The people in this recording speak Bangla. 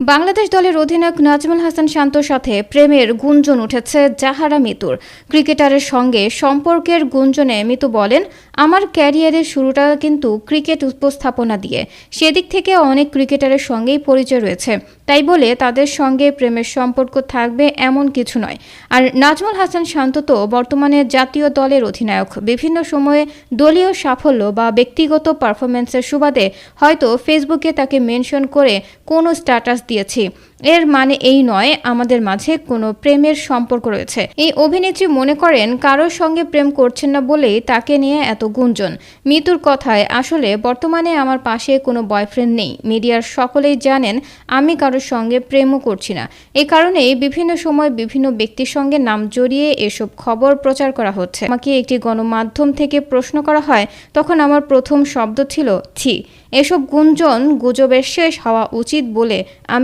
বাংলাদেশ দলের অধিনায়ক নাজমুল হাসান শান্তর সাথে প্রেমের গুঞ্জন উঠেছে জাহারা মিতুর। ক্রিকেটারের সঙ্গে সম্পর্কের গুঞ্জনে মিতু বলেন, আমার ক্যারিয়ারের শুরুটা কিন্তু ক্রিকেট উপস্থাপনা দিয়ে। সেদিক থেকে অনেক ক্রিকেটারের সঙ্গেই পরিচয় রয়েছে। তাই বলে তাদের সঙ্গে প্রেমের সম্পর্ক থাকবে এমন কিছু নয়। আর নাজমুল হাসান শান্ত তো বর্তমানে জাতীয় দলের অধিনায়ক। বিভিন্ন সময়ে দলীয় সাফল্য বা ব্যক্তিগত পারফরমেন্সের সুবাদে হয়তো ফেসবুকে তাকে মেনশন করে কোনো স্ট্যাটাস দিয়েছি। এর মানে এই নয়, আমাদের মাঝে কোনো প্রেমের সম্পর্ক রয়েছে। এই অভিনেত্রী মনে করেন, কারোর সঙ্গে প্রেম করছেন না বলেই তাকে নিয়ে এত গুঞ্জন। মিতুর কথায়, আসলে বর্তমানে আমার পাশে কোনো বয়ফ্রেন্ড নেই। মিডিয়ার সকলেই জানেন, আমি কারোর সঙ্গে প্রেমও করছি না। এ কারণেই বিভিন্ন সময় বিভিন্ন ব্যক্তির সঙ্গে নাম জড়িয়ে এসব খবর প্রচার করা হচ্ছে। আমাকে একটি গণমাধ্যম থেকে প্রশ্ন করা হয়, তখন আমার প্রথম শব্দ ছিল, ছি। এসব গুঞ্জন গুজবের শেষ হওয়া উচিত বলে আমি